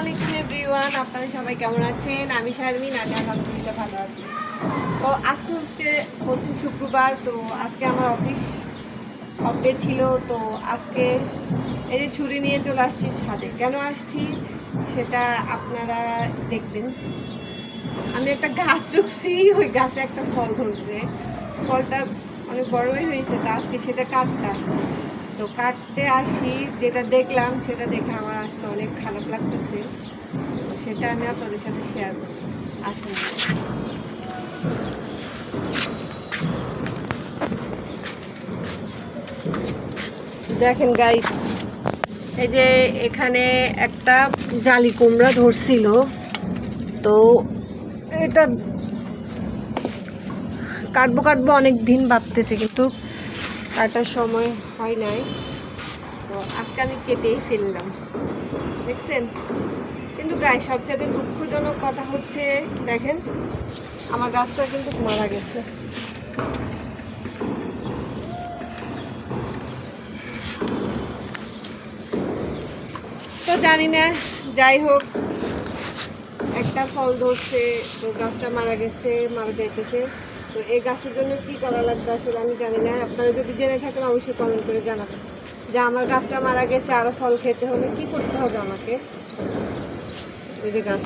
আলাইকুম এভরিওয়ান। আপনারা সবাই কেমন আছেন? আমি শারমিন, আমি আলহামদুলিল্লাহ ভালো আছি। তো আজকে হচ্ছে হচ্ছে শুক্রবার, তো আজকে আমার অফিস অফডে ছিল। তো আজকে এই যে ছুরি নিয়ে চলে আসছি ছাদে। কেন আসছি? সেটা আপনারা দেখবেন। আমি একটা গাছ রুখছি, ওই গাছে একটা ফল ধরছে। ফলটা অনেক বড়ই হয়েছে, তো আজকে সেটা কাটতে আসছি। তো কাটতে আসি, যেটা দেখলাম সেটা দেখে আমার আসলে অনেক খারাপ লাগতেছে। সেটা আমি আপনাদের সাথে শেয়ার করব। আসুন। দেখেন গাইস এই যে এখানে একটা জালি কুমড়া ধরছিল। তো এটা কাটবো কাটবো অনেক দিন ভাবতেছে, কিন্তু কাটার সময় হয় নাই। তো আজকে আমি কেটেই ফেললাম। দেখছেন? কিন্তু গায়ে সবচেয়ে দুঃখজনক কথা হচ্ছে, দেখেন, আমার গাছটা কিন্তু মারা গেছে। তো জানি না, যাই হোক, একটা ফল ধরছে, তো গাছটা মারা গেছে, মারা যাইতেছে। তো এই গাছের জন্য কি করা লাগবে আসলে আমি জানি না। আপনারা যদি জেনে থাকেন, অবশ্যই কমেন্ট করে জানাবেন। যে আমার গাছটা মারা গেছে আরও ফল খেতে হলে কি করতে হবে আমাকে? এই যে গাছ।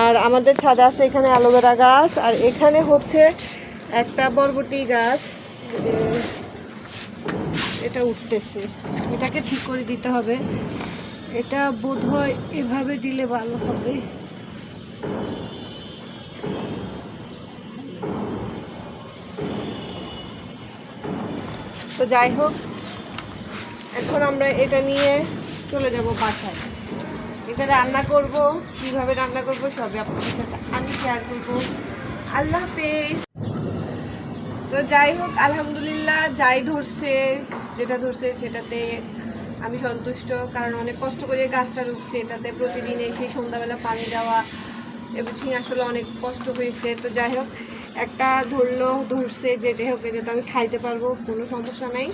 আর আমাদের ছাদে আছে এখানে অ্যালোভেরা গাছ, আর এখানে হচ্ছে একটা বরবটি গাছ। যে এটা উঠতেছে। এটাকে ঠিক করে দিতে হবে। এটা বোধ হয় এভাবে দিলে ভালো হবে। তো যাই হোক, এখন আমরা এটা নিয়ে চলে যাব বাসায়। এটা রান্না করব, কীভাবে রান্না করব সবই আপনাদের সাথে আমি শেয়ার করব। আল্লাহ হাফেজ। তো যাই হোক, আলহামদুলিল্লাহ যাই ধরছে, যেটা ধরছে সেটাতে আমি সন্তুষ্ট, কারণ অনেক কষ্ট করে গাছটা রুখছে এটাতে প্রতিদিন এসে সন্ধ্যাবেলা পানি দেওয়া এভরিথিং আসলে অনেক কষ্ট হয়েছে। তো যাই হোক একটা ধরলো, ধরছে যেটা হোক তো আমি খাইতে পারব, কোনো সমস্যা নাই।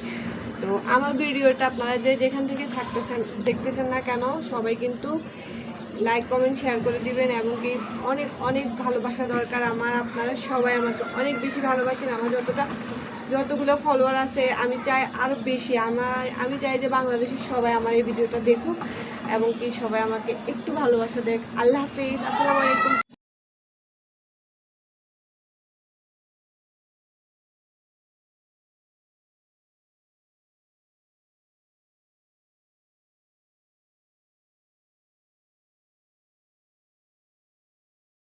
তো আমার ভিডিওটা আপনারা যে যেখান থেকে থাকতেছেন, দেখতেছেন না কেন, সবাই কিন্তু লাইক কমেন্ট শেয়ার করে দিবেন এবং কি অনেক অনেক ভালোবাসা দরকার আমার। আপনারা সবাই আমাকে অনেক বেশি ভালোবাসেন, আমার যতটা, যতগুলো ফলোয়ার আছে, আমি চাই আরও বেশি। আমার, আমি চাই যে বাংলাদেশের সবাই আমার এই ভিডিওটা দেখুক এবং কি সবাই আমাকে একটু ভালোবাসা দেখ। আল্লাহ হাফিজ, আসসালামু আলাইকুম।